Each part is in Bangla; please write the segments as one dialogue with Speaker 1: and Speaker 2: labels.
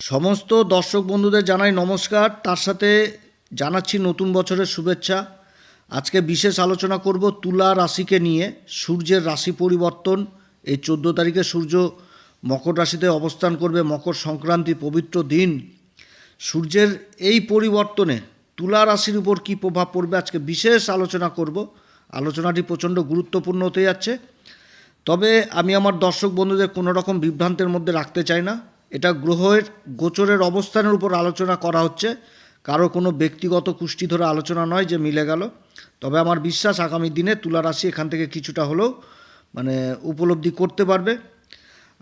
Speaker 1: সমস্ত দর্শক বন্ধুদের জানাই নমস্কার। তার সাথে জানাচ্ছি নতুন বছরের শুভেচ্ছা। আজকে বিশেষ আলোচনা করব তুলা রাশিকে নিয়ে। সূর্যের রাশি পরিবর্তন, এই চোদ্দ তারিখে সূর্য মকর রাশিতে অবস্থান করবে মকর সংক্রান্তি পবিত্র দিন। সূর্যের এই পরিবর্তনে তুলা রাশির উপর কী প্রভাব পড়বে আজকে বিশেষ আলোচনা করব। আলোচনাটি প্রচণ্ড গুরুত্বপূর্ণ হতে যাচ্ছে। তবে আমি আমার দর্শক বন্ধুদের কোনো রকম বিভ্রান্তের মধ্যে রাখতে চাই না। এটা গ্রহের গোচরের অবস্থানের উপর আলোচনা করা হচ্ছে। কারও কোনো ব্যক্তিগত কুষ্টি ধরে আলোচনা নয় যে মিলে গেল। তবে আমার বিশ্বাস আগামী দিনে তুলা রাশি এখান থেকে কিছুটা হলেও মানে উপলব্ধি করতে পারবে।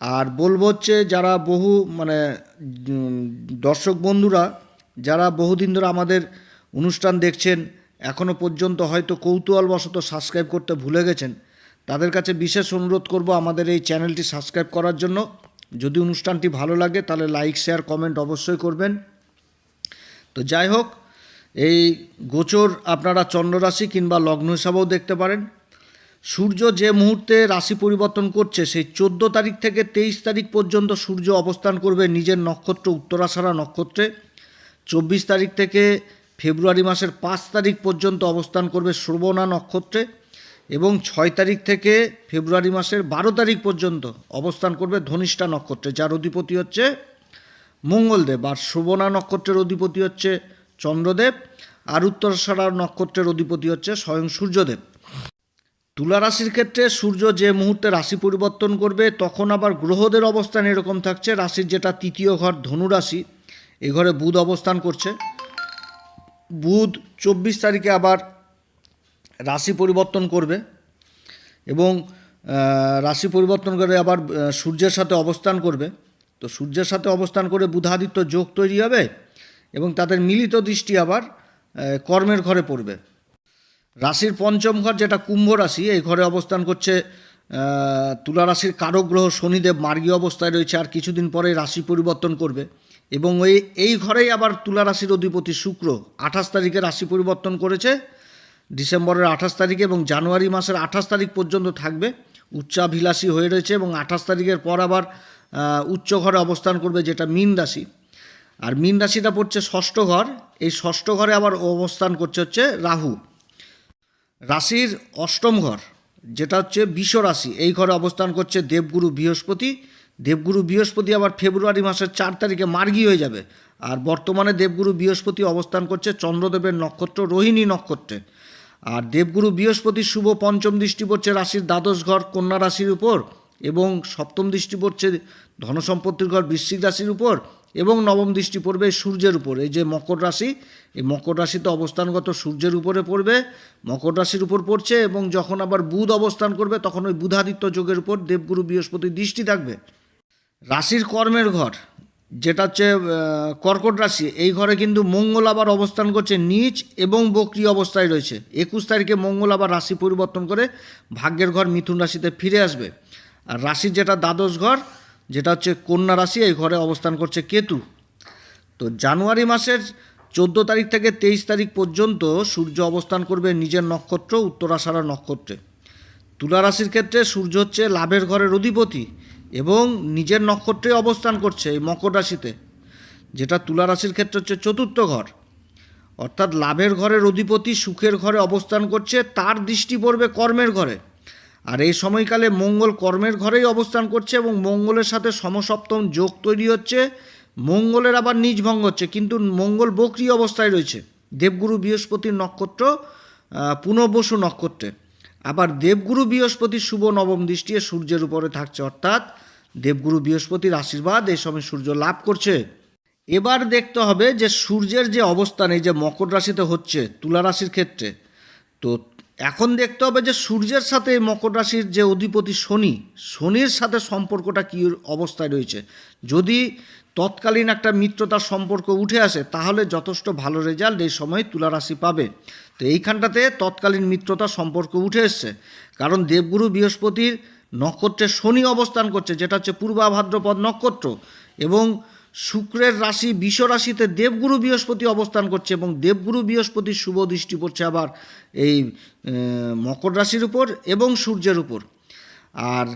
Speaker 1: আর বলব হচ্ছে, যারা বহু মানে দর্শক বন্ধুরা, যারা বহুদিন ধরে আমাদের অনুষ্ঠান দেখছেন এখনও পর্যন্ত হয়তো কৌতূহলবশত সাবস্ক্রাইব করতে ভুলে গেছেন, তাদের কাছে বিশেষ অনুরোধ করব আমাদের এই চ্যানেলটি সাবস্ক্রাইব করার জন্য। যদি অনুষ্ঠানটি ভালো লাগে, তাহলে লাইক শেয়ার কমেন্ট অবশ্যই করবেন। তো যাই হোক, এই গোচর আপনারা চন্দ্ররাশি কিংবা লগ্ন হিসাবেও দেখতে পারেন। সূর্য যে মুহূর্তে রাশি পরিবর্তন করছে, সেই চোদ্দ তারিখ থেকে তেইশ তারিখ পর্যন্ত সূর্য অবস্থান করবে নিজের নক্ষত্র উত্তরাষাঢ়া নক্ষত্রে। চব্বিশ তারিখ থেকে ফেব্রুয়ারি মাসের পাঁচ তারিখ পর্যন্ত অবস্থান করবে শ্রবণা নক্ষত্রে। এবং ছয় তারিখ থেকে ফেব্রুয়ারি মাসের বারো তারিখ পর্যন্ত অবস্থান করবে ধনিষ্ঠা নক্ষত্রে, যার অধিপতি হচ্ছে মঙ্গলদেব আর শ্রবণা নক্ষত্রের অধিপতি হচ্ছে চন্দ্রদেব আর উত্তরাষাঢ়া নক্ষত্রের অধিপতি হচ্ছে স্বয়ং সূর্যদেব। তুলা রাশির ক্ষেত্রে সূর্য যে মুহূর্তে রাশি পরিবর্তন করবে, তখন আবার গ্রহদের অবস্থান এরকম থাকছে। রাশির যেটা তৃতীয় ঘর ধনুরাশি, এ ঘরে বুধ অবস্থান করছে। বুধ চব্বিশ তারিখে আবার রাশি পরিবর্তন করবে এবং রাশি পরিবর্তন করে আবার সূর্যের সাথে অবস্থান করবে। তো সূর্যের সাথে অবস্থান করে বুধাদিত্য যোগ তৈরি হবে এবং তাদের মিলিত দৃষ্টি আবার কর্মের ঘরে পড়বে। রাশির পঞ্চম ঘর যেটা কুম্ভ রাশি, এই ঘরে অবস্থান করছে তুলা রাশির কারক গ্রহ শনিদেব মার্গীয় অবস্থায় রয়েছে আর কিছুদিন পরে রাশি পরিবর্তন করবে এবং ওই এই ঘরেই আবার তুলা রাশির অধিপতি শুক্র আঠাশ তারিখে রাশি পরিবর্তন করেছে। ডিসেম্বরের আঠাশ তারিখে এবং জানুয়ারি মাসের আঠাশ তারিখ পর্যন্ত থাকবে। উচ্চাভিলাষী হয়ে রয়েছে এবং আঠাশ তারিখের পর আবার উচ্চ ঘরে অবস্থান করবে যেটা মীন রাশি। আর মীন রাশিটা পড়ছে ষষ্ঠ ঘর। এই ষষ্ঠ ঘরে আবার অবস্থান করছে হচ্ছে রাহু। রাশির অষ্টম ঘর, যেটা হচ্ছে রাশি। এই ঘরে অবস্থান করছে দেবগুরু বৃহস্পতি। দেবগুরু বৃহস্পতি আবার ফেব্রুয়ারি মাসের চার তারিখে মার্গী হয়ে যাবে। আর বর্তমানে দেবগুরু বৃহস্পতি অবস্থান করছে চন্দ্রদেবের নক্ষত্র, রোহিণী নক্ষত্রে। আর দেবগুরু বৃহস্পতির শুভ পঞ্চম দৃষ্টি পড়ছে রাশির দ্বাদশ ঘর কন্যা রাশির উপর এবং সপ্তম দৃষ্টি পড়ছে ধনসম্পত্তির ঘর বৃশ্চিক রাশির উপর এবং নবম দৃষ্টি পড়বে সূর্যের উপর। এই যে মকর রাশি, এই মকর রাশিতে অবস্থানগত সূর্যের উপরে পড়বে, মকর রাশির উপর পড়ছে এবং যখন আবার বুধ অবস্থান করবে, তখন ওই বুধাদিত্য যোগের উপর দেবগুরু বৃহস্পতির দৃষ্টি থাকবে। রাশির কর্মের ঘর যেটা হচ্ছে কর্কট রাশি, এই ঘরে কিন্তু মঙ্গল আবার অবস্থান করছে নিচ এবং বক্রি অবস্থায় রয়েছে। একুশ তারিখে মঙ্গল আবার রাশি পরিবর্তন করে ভাগ্যের ঘর মিথুন রাশিতে ফিরে আসবে। আর রাশির যেটা দ্বাদশ ঘর, যেটা হচ্ছে কন্যা রাশি, এই ঘরে অবস্থান করছে কেতু। তো জানুয়ারি মাসের চোদ্দ তারিখ থেকে তেইশ তারিখ পর্যন্ত সূর্য অবস্থান করবে নিজের নক্ষত্র, উত্তরাষাঢ়া নক্ষত্রে। তুলা রাশির ক্ষেত্রে সূর্য হচ্ছে লাভের ঘরের অধিপতি। এবং নিজের নক্ষত্রে অবস্থান করছে এই মকর রাশিতে যেটা তুলা রাশির ক্ষেত্রে হচ্ছে চতুর্থ ঘর। অর্থাৎ লাভের ঘরের অধিপতি সুখের ঘরে অবস্থান করছে তার দৃষ্টি পড়বে কর্মের ঘরে। আর এই সময়কালে মঙ্গল কর্মের ঘরেই অবস্থান করছে এবং মঙ্গলের সাথে সমসপ্তম যোগ তৈরি হচ্ছে। মঙ্গলের আবার নিজ ভঙ্গ হচ্ছে কিন্তু মঙ্গল বক্রি অবস্থায় রয়েছে। দেবগুরু বৃহস্পতির নক্ষত্র আহ, পুনর্বসু নক্ষত্রে। আবার দেবগুরু বৃহস্পতির শুভ নবম দৃষ্টি সূর্যের উপরে থাকছে, অর্থাৎ দেবগুরু বৃহস্পতির আশীর্বাদ, এই সময় সূর্য লাভ করছে। এবার দেখতে হবে যে সূর্যের যে অবস্থান, এই যে মকর রাশিতে হচ্ছে, তুলা রাশির ক্ষেত্রে, তো এখন দেখতে হবে যে সূর্যের সাথে মকর রাশির যে অধিপতি শনি, শনির সাথে সম্পর্কটা কী অবস্থায় রয়েছে? যদি তৎকালীন একটা মিত্রতার সম্পর্ক উঠে আসে, তাহলে যথেষ্ট ভালো রেজাল্ট এই সময় তুলা রাশি পাবে। তো এইখানটাতে তৎকালীন মিত্রতার সম্পর্ক উঠে এসছে। কারণ দেবগুরু বৃহস্পতির নক্ষত্রে শনি অবস্থান করছে, যেটা হচ্ছে পূর্বাভাদ্রপদ নক্ষত্র। এবং শুক্রের রাশি, বিষ রাশিতে দেবগুরু বৃহস্পতি অবস্থান করছে এবং দেবগুরু বৃহস্পতির শুভ দৃষ্টি পড়ছে আবার এই মকর রাশির উপর এবং সূর্যের উপর। আর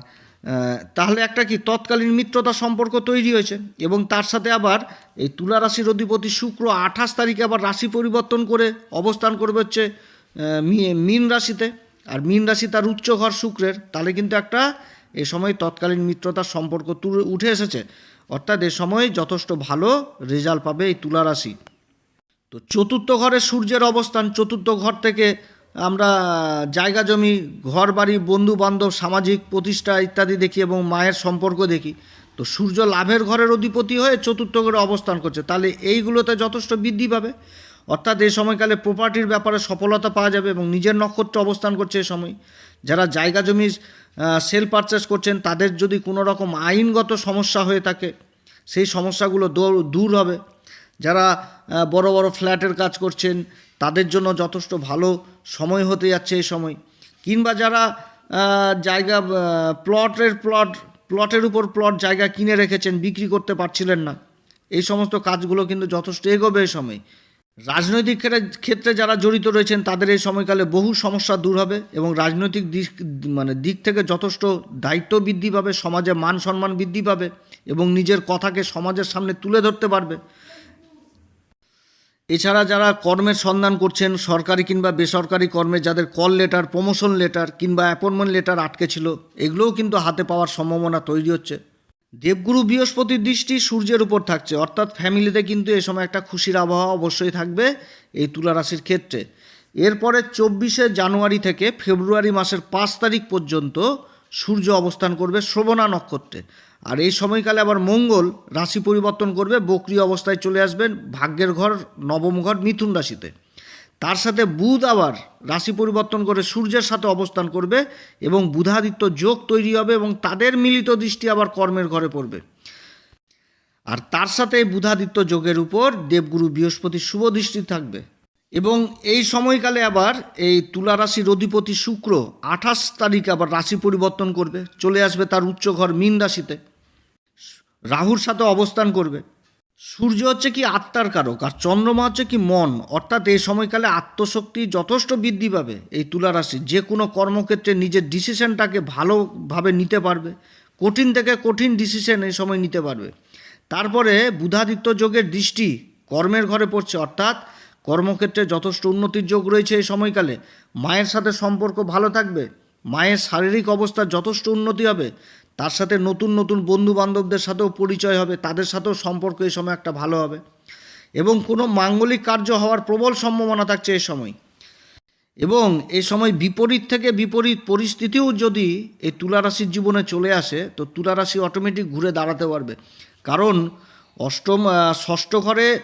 Speaker 1: তাহলে একটা কি তৎকালীন মিত্রতা সম্পর্ক তৈরি হয়েছে এবং তার সাথে আবার এই তুলা রাশির অধিপতি শুক্র আঠাশ তারিখে আবার রাশি পরিবর্তন করে অবস্থান করবে হচ্ছে মীন রাশিতে। আর মীন রাশি তার উচ্চ ঘর শুক্রের। তাহলে কিন্তু একটা এ সময় তৎকালীন মিত্রতার সম্পর্ক উঠে এসেছে। অর্থাৎ এ সময় যথেষ্ট ভালো রেজাল্ট পাবে এই তুলা রাশি। তো চতুর্থ ঘরে সূর্যের অবস্থান, চতুর্থ ঘর থেকে আমরা জায়গা জমি, ঘর বাড়ি বন্ধু বান্ধব সামাজিক প্রতিষ্ঠা ইত্যাদি দেখি এবং মায়ের সম্পর্ক দেখি। তো সূর্য লাভের ঘরের অধিপতি হয়ে চতুর্থ ঘরে অবস্থান করছে। তাহলে এইগুলোতে যথেষ্ট বৃদ্ধি পাবে। অর্থাৎ এই সময়কালে প্রপার্টির ব্যাপারে সফলতা পাওয়া যাবে এবং নিজের নক্ষত্র অবস্থান করছে এ সময়। যারা জায়গা জমি সেল পারচেস করছেন, তাদের যদি কোনো রকম আইনগত সমস্যা হয়ে থাকে, সেই সমস্যাগুলো দূর- হবে। যারা বড় বড় ফ্ল্যাটের কাজ করছেন, তাদের জন্য যথেষ্ট ভালো সময় হতে যাচ্ছে এই সময়। কিংবা যারা জায়গা প্লটের প্লট প্লটের উপর প্লট জায়গা কিনে রেখেছেন, বিক্রি করতে পারছিলেন না, এই সমস্ত কাজগুলো কিন্তু যথেষ্ট এগোবে এই সময়। রাজনৈতিক ক্ষেত্রে- যারা জড়িত রয়েছেন, তাদের এই সময়কালে বহু সমস্যা দূর হবে এবং রাজনৈতিক দিক মানে দিক থেকে যথেষ্ট দায়িত্ব বৃদ্ধি পাবে, সমাজে মান সম্মান বৃদ্ধি পাবে এবং নিজের কথাকে সমাজের সামনে তুলে ধরতে পারবে। এছাড়া যারা কর্মের সন্ধান করছেন, সরকারি কিংবা বেসরকারি কর্মে, যাদের কল লেটার প্রমোশন লেটার কিংবা অ্যাপয়েন্টমেন্ট লেটার আটকে ছিল, এগুলোও কিন্তু হাতে পাওয়ার সম্ভাবনা তৈরি হচ্ছে। দেবগুরু বৃহস্পতির দৃষ্টি সূর্যের উপর থাকছে, অর্থাৎ ফ্যামিলিতে কিন্তু এ সময় একটা খুশির আবহাওয়া অবশ্যই থাকবে এই তুলা রাশির ক্ষেত্রে। এরপরে চব্বিশে জানুয়ারি থেকে ফেব্রুয়ারি মাসের পাঁচ তারিখ পর্যন্ত সূর্য অবস্থান করবে শ্রবণা নক্ষত্রে। আর এই সময়কালে আবার মঙ্গল রাশি পরিবর্তন করবে, বকরি অবস্থায় চলে আসবেন, ভাগ্যের ঘর, নবম ঘর, মিথুন রাশিতে। তার সাথে বুধ আবার রাশি পরিবর্তন করে সূর্যের সাথে অবস্থান করবে এবং বুধাদিত্য যোগ তৈরি হবে এবং তাদের মিলিত দৃষ্টি আবার কর্মের ঘরে পড়বে। আর তার সাথে বুধাদিত্য যোগের উপর দেবগুরু বৃহস্পতির শুভ দৃষ্টি থাকবে। এবং এই সময়কালে আবার এই তুলা রাশির অধিপতি শুক্র আঠাশ তারিখ আবার রাশি পরিবর্তন করবে, চলে আসবে তার উচ্চ ঘর মীন রাশিতে। রাহুর সাথে অবস্থান করবে। সূর্য হচ্ছে কি আত্মার কারক আর চন্দ্রমা হচ্ছে কি মন। অর্থাৎ এই সময়কালে আত্মশক্তি যথেষ্ট বৃদ্ধি পাবে এই তুলা রাশি। যে কোনো কর্মক্ষেত্রে নিজের ডিসিশনটাকে ভালোভাবে নিতে পারবে। কঠিন থেকে কঠিন ডিসিশন এই সময় নিতে পারবে। তারপরে বুধাদিত্য যোগের দৃষ্টি কর্মের ঘরে পড়ছে। অর্থাৎ কর্মক্ষেত্রে যথেষ্ট উন্নতির যোগ রয়েছে এই সময়কালে। মায়ের সাথে সম্পর্ক ভালো থাকবে। মায়ের শারীরিক অবস্থার যথেষ্ট উন্নতি হবে। তার সাথে নতুন নতুন বন্ধু বান্ধবদের সাথেও পরিচয় হবে, তাদের সাথেও সম্পর্ক এই সময় একটা ভালো হবে। এবং কোনো মাঙ্গলিক কার্য হওয়ার প্রবল সম্ভাবনা থাকছে এই সময়। এবং এই সময় বিপরীত থেকে বিপরীত পরিস্থিতিও যদি এই তুলারাশির জীবনে চলে আসে, তো তুলারাশি অটোমেটিক ঘুরে দাঁড়াতে পারবে। কারণ অষ্টম ষষ্ঠ ঘরে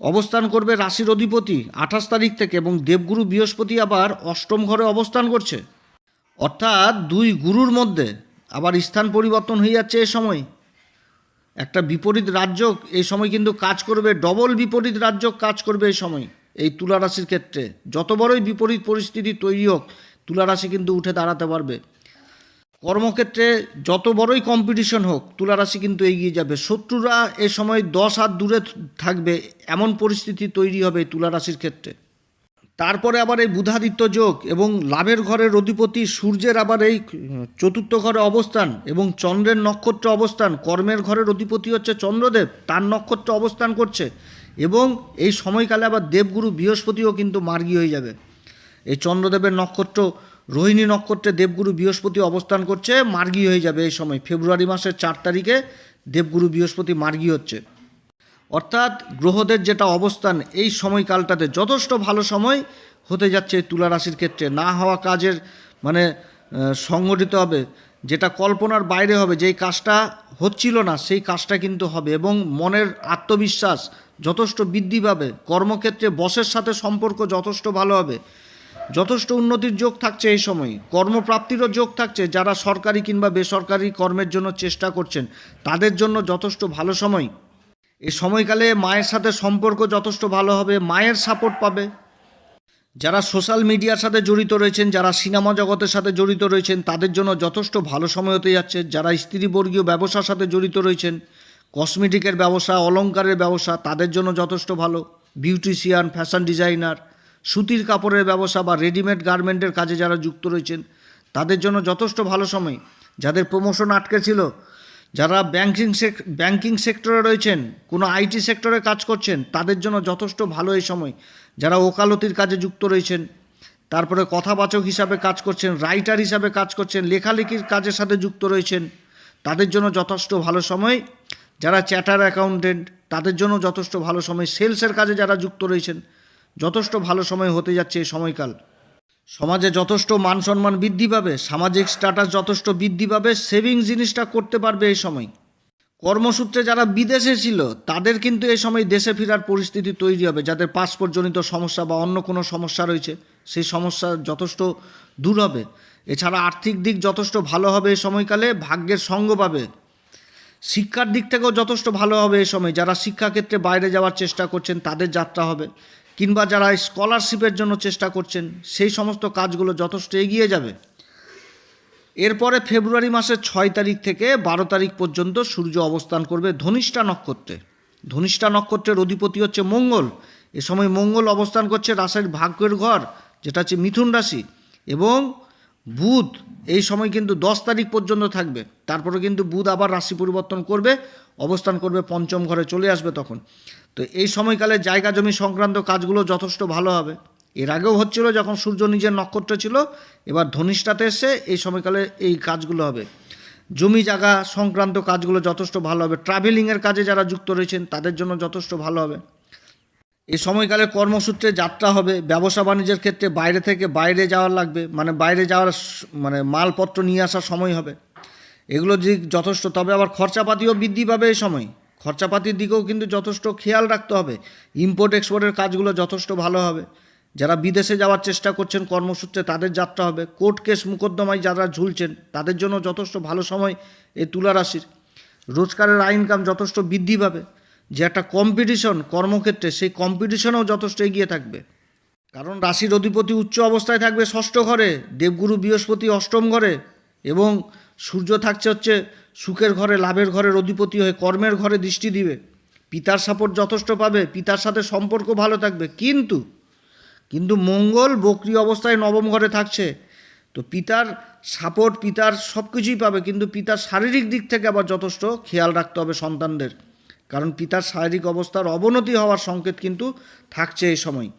Speaker 1: অবস্থান করবে রাশির অধিপতি আঠাশ তারিখ থেকে এবং দেবগুরু বৃহস্পতি আবার অষ্টম ঘরে অবস্থান করছে। অর্থাৎ দুই গুরুর মধ্যে আবার স্থান পরিবর্তন হয়ে যাচ্ছে এ সময়। একটা বিপরীত রাজ্য এই সময় কিন্তু কাজ করবে, ডবল বিপরীত রাজ্য কাজ করবে এই সময়, এই তুলা রাশির ক্ষেত্রে। যত বড়ই বিপরীত পরিস্থিতি তৈরি হোক, তুলা রাশি কিন্তু উঠে দাঁড়াতে পারবে। কর্মক্ষেত্রে যত বড়ই কম্পিটিশন হোক তুলারাশি কিন্তু এগিয়ে যাবে। শত্রুরা এ সময় দশ হাত দূরে থাকবে, এমন পরিস্থিতি তৈরি হবে এই তুলা রাশির ক্ষেত্রে। তারপরে আবার এই বুধাদিত্য যোগ এবং লাভের ঘরের অধিপতি সূর্যের আবার এই চতুর্থ ঘরে অবস্থান এবং চন্দ্রের নক্ষত্র অবস্থান, কর্মের ঘরের অধিপতি হচ্ছে চন্দ্রদেব, তার নক্ষত্র অবস্থান করছে এবং এই সময়কালে আবার দেবগুরু বৃহস্পতিও কিন্তু মার্গী হয়ে যাবে। এই চন্দ্রদেবের নক্ষত্র, রোহিণী নক্ষত্রে দেবগুরু বৃহস্পতি অবস্থান করছে, মার্গী হয়ে যাবে এই সময়, ফেব্রুয়ারি মাসের চার তারিখে দেবগুরু বৃহস্পতি মার্গী হচ্ছে। অর্থাৎ গ্রহদের যেটা অবস্থান এই সময়কালটাতে যথেষ্ট ভালো সময় হতে যাচ্ছে তুলা রাশির ক্ষেত্রে। না হওয়া কাজের মানে সংগঠিত হবে, যেটা কল্পনার বাইরে হবে, যেই কাজটা হচ্ছিল না, সেই কাজটা কিন্তু হবে এবং মনের আত্মবিশ্বাস যথেষ্ট বৃদ্ধি পাবে। কর্মক্ষেত্রে বসের সাথে সম্পর্ক যথেষ্ট ভালো হবে। যথেষ্ট উন্নতির যোগ থাকছে এই সময়। কর্মপ্রাপ্তিরও যোগ থাকছে। যারা সরকারি কিংবা বেসরকারি কর্মের জন্য চেষ্টা করছেন, তাদের জন্য যথেষ্ট ভালো সময়। এই সময়কালে মায়ের সাথে সম্পর্ক যথেষ্ট ভালো হবে, মায়ের সাপোর্ট পাবে। যারা সোশ্যাল মিডিয়ার সাথে জড়িত রয়েছেন, যারা সিনেমা জগতের সাথে জড়িত রয়েছেন, তাদের জন্য যথেষ্ট ভালো সময় হতে যাচ্ছে। যারা স্ত্রীবর্গীয় ব্যবসার সাথে জড়িত রয়েছেন কসমেটিকের ব্যবসা, অলংকারের ব্যবসা, তাদের জন্য যথেষ্ট ভালো। বিউটিশিয়ান ফ্যাশন ডিজাইনার সুতির কাপড়ের ব্যবসা বা রেডিমেড গার্মেন্টের কাজে যারা যুক্ত রয়েছেন, তাদের জন্য যথেষ্ট ভালো সময়। যাদের প্রমোশন আটকে ছিল যারা ব্যাংকিং সেক ব্যাংকিং সেক্টরে রয়েছেন, কোনো আইটি সেক্টরে কাজ করছেন, তাদের জন্য যথেষ্ট ভালো এই সময়। যারা ওকালতির কাজে যুক্ত রয়েছেন, তারপরে কথাবাচক হিসাবে কাজ করছেন রাইটার হিসাবে কাজ করছেন, লেখালেখির কাজের সাথে যুক্ত রয়েছেন, তাদের জন্য যথেষ্ট ভালো সময়। যারা চ্যাটার অ্যাকাউন্টেন্ট তাদের জন্য যথেষ্ট ভালো সময়। সেলসের কাজে যারা যুক্ত রয়েছেন, যথেষ্ট ভালো সময় হতে যাচ্ছে এই সময়কাল। সমাজে যথেষ্ট মান সম্মান বৃদ্ধি পাবে, সামাজিক স্ট্যাটাস যথেষ্ট বৃদ্ধি পাবে সেভিং জিনিসটা করতে পারবে এই সময়। কর্মসূত্রে যারা বিদেশে ছিল, তাদের কিন্তু এই সময় দেশে ফেরার পরিস্থিতি তৈরি হবে, যাদের পাসপোর্টজনিত সমস্যা বা অন্য কোনো সমস্যা রয়েছে, সেই সমস্যা যথেষ্ট দূর হবে। এছাড়া আর্থিক দিক যথেষ্ট ভালো হবে এই সময়কালে, ভাগ্যের সঙ্গ পাবে। শিক্ষার দিক থেকেও যথেষ্ট ভালো হবে এই সময়, যারা শিক্ষাক্ষেত্রে বাইরে যাওয়ার চেষ্টা করছেন, তাদের যাত্রা হবে। কিংবা যারা স্কলারশিপের জন্য চেষ্টা করছেন, সেই সমস্ত কাজগুলো যথেষ্ট এগিয়ে যাবে। এরপরে ফেব্রুয়ারি মাসের ছয় তারিখ থেকে বারো তারিখ পর্যন্ত সূর্য অবস্থান করবে ধনিষ্ঠা নক্ষত্রে। ধনিষ্ঠা নক্ষত্রের অধিপতি হচ্ছে মঙ্গল। এ সময় মঙ্গল অবস্থান করছে রাশির ভাগ্যের ঘর, যেটা হচ্ছে মিথুন রাশি। এবং বুধ, এই সময় কিন্তু দশ তারিখ পর্যন্ত থাকবে। তারপরে কিন্তু বুধ আবার রাশি পরিবর্তন করবে, অবস্থান করবে পঞ্চম ঘরে চলে আসবে তখন। তো এই সময়কালে জায়গা জমি সংক্রান্ত কাজগুলো যথেষ্ট ভালো হবে। এর আগেও হচ্ছিল যখন সূর্য নিজের নক্ষত্র ছিল, এবার ধনিষ্ঠাতে এসে এই সময়কালে এই কাজগুলো হবে। জমি জায়গা সংক্রান্ত কাজগুলো যথেষ্ট ভালো হবে। ট্রাভেলিংয়ের কাজে যারা যুক্ত রয়েছেন, তাদের জন্য যথেষ্ট ভালো হবে। এই সময়কালে কর্মসূত্রে যাত্রা হবে। ব্যবসা বাণিজ্যের ক্ষেত্রে বাইরে থেকে বাইরে যাওয়ার লাগবে। মানে বাইরে যাওয়ার মানে মালপত্র নিয়ে আসার সময় হবে। এগুলো দিক যথেষ্ট। তবে আবার খরচাপাতিও বৃদ্ধি পাবে এই সময়। খরচাপাতির দিকেও কিন্তু যথেষ্ট খেয়াল রাখতে হবে। ইম্পোর্ট এক্সপোর্টের কাজগুলো যথেষ্ট ভালো হবে। যারা বিদেশে যাওয়ার চেষ্টা করছেন কর্মসূত্রে তাদের যাত্রা হবে। কোর্ট কেস মোকদ্দমায় যারা ঝুলছেন, তাদের জন্য যথেষ্ট ভালো সময় এই তুলা রাশির। রোজগারের আয় ইনকাম যথেষ্ট বৃদ্ধি পাবে। যে একটা কম্পিটিশন কর্মক্ষেত্রে, সেই কম্পিটিশনেও যথেষ্ট এগিয়ে থাকবে। কারণ রাশির অধিপতি উচ্চ অবস্থায় থাকবে ষষ্ঠ ঘরে, দেবগুরু বৃহস্পতি অষ্টম ঘরে এবং সূর্য থাকছে হচ্ছে সুখের ঘরে, লাভের ঘরের অধিপতি হয়ে কর্মের ঘরে দৃষ্টি দিবে। পিতার সাপোর্ট যথেষ্ট পাবে, পিতার সাথে সম্পর্ক ভালো থাকবে। কিন্তু কিন্তু মঙ্গল বক্রি অবস্থায় নবম ঘরে থাকছে। তো পিতার সাপোর্ট, পিতার সব কিছুই পাবে, কিন্তু পিতার শারীরিক দিক থেকে আবার যথেষ্ট খেয়াল রাখতে হবে সন্তানদের। কারণ পিতার শারীরিক অবস্থার অবনতি হওয়ার সংকেত কিন্তু থাকছে এই সময়।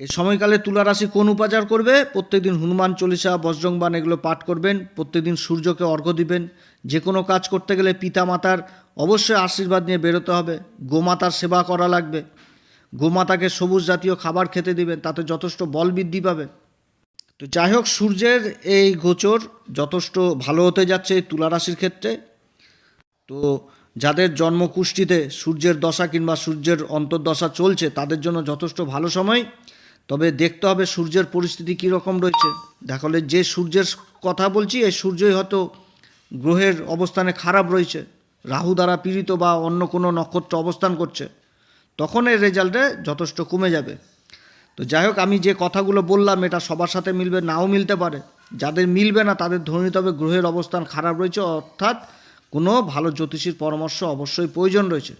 Speaker 1: এই সময়কালে তুলা রাশি কোন উপাচার করবে? প্রত্যেকদিন হনুমান চল্লিশা বজ্রংবান এগুলো পাঠ করবেন। প্রত্যেকদিন সূর্যকে অর্ঘ্য দিবেন। যে কোনো কাজ করতে গেলে পিতা মাতার অবশ্যই আশীর্বাদ নিয়ে বেরোতে হবে। গোমাতার সেবা করা লাগবে। গোমাতাকে সবুজ জাতীয় খাবার খেতে দিবেন, তাতে যথেষ্ট বল বৃদ্ধি পাবে। তো যাই হোক, সূর্যের এই গোচর যথেষ্ট ভালো হতে যাচ্ছে তুলা রাশির ক্ষেত্রে। তো যাদের জন্মকুষ্ঠিতে সূর্যের দশা কিংবা সূর্যের অন্তর্দশা চলছে, তাদের জন্য যথেষ্ট ভালো সময়। তবে দেখতে হবে সূর্যের পরিস্থিতি কী রকম রয়েছে। দেখালে যে সূর্যের কথা বলছি, এই সূর্যই হয়তো গ্রহের অবস্থানে খারাপ রয়েছে, রাহু দ্বারা পীড়িত বা অন্য কোনো নক্ষত্র অবস্থান করছে তখন এর রেজাল্টে যথেষ্ট কমে যাবে। তো যাই হোক, আমি যে কথাগুলো বললাম, এটা সবার সাথে মিলবে, নাও মিলতে পারে। যাদের মিলবে না, তাদের ধরে নিতে হবে গ্রহের অবস্থান খারাপ রয়েছে, অর্থাৎ কোনো ভালো জ্যোতিষীর পরামর্শ অবশ্যই প্রয়োজন রয়েছে।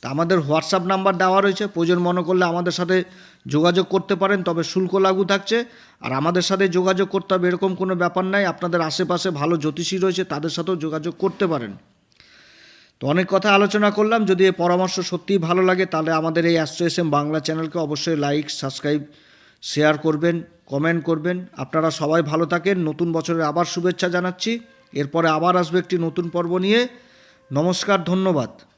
Speaker 1: তা আমাদের হোয়াটসঅ্যাপ নাম্বার দেওয়া রয়েছে, প্রয়োজন মনে করলে আমাদের সাথে যোগাযোগ করতে পারেন, তবে শুল্ক লাগু থাকছে। আর আমাদের সাথে যোগাযোগ করতে হবে, এরকম কোনো ব্যাপার নাই। আপনাদের আশেপাশে ভালো জ্যোতিষী রয়েছে, তাদের সাথেও যোগাযোগ করতে পারেন। তো অনেক কথা আলোচনা করলাম। যদি এই পরামর্শ সত্যিই ভালো লাগে, তাহলে আমাদের এই অ্যাস্ট্রো এস এম বাংলা চ্যানেলকে অবশ্যই লাইক, সাবস্ক্রাইব, শেয়ার করবেন, কমেন্ট করবেন। আপনারা সবাই ভালো থাকেন। নতুন বছরের আবার শুভেচ্ছা জানাচ্ছি। এরপরে আবার আসবে একটি নতুন পর্ব নিয়ে। নমস্কার, ধন্যবাদ।